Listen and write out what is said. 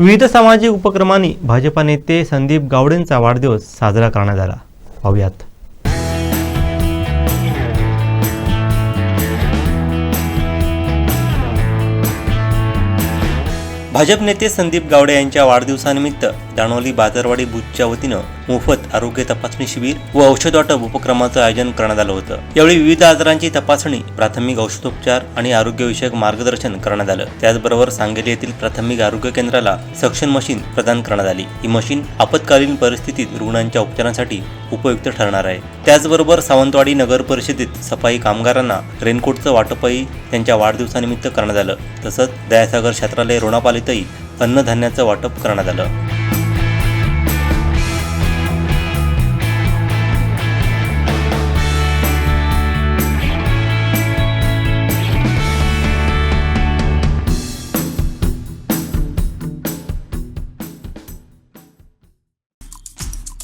विविध सामाजिक उपक्रमांनी भाजपा नेते संदीप गावडेंचा वाढदिवस साजरा करण्यात आला. पाहुयात. भाजप नेते संदीप गावडे यांच्या वाढदिवसानिमित्त दाणोली बाजारवाडी बुथच्या वतीनं मोफत आरोग्य तपासणी शिबिर व औषध वाटप उपक्रमाचं आयोजन करण्यात आलं होतं. यावेळी विविध आजारांची तपासणी प्राथमिक औषधोपचार आणि आरोग्यविषयक मार्गदर्शन करण्यात आलं. त्याचबरोबर सांगली येथील प्राथमिक आरोग्य केंद्राला सक्शन मशीन प्रदान करण्यात आली. ही मशीन आपत्कालीन परिस्थितीत रुग्णांच्या उपचारांसाठी उपयुक्त ठरणार आहे. त्याचबरोबर सावंतवाडी नगर परिषदेत सफाई कामगारांना रेनकोटचं वाटपही त्यांच्या वाढदिवसानिमित्त करण्यात आलं. तसंच दयासागर क्षेत्रालय रोणापालीतही अन्नधान्याचं वाटप करण्यात आलं.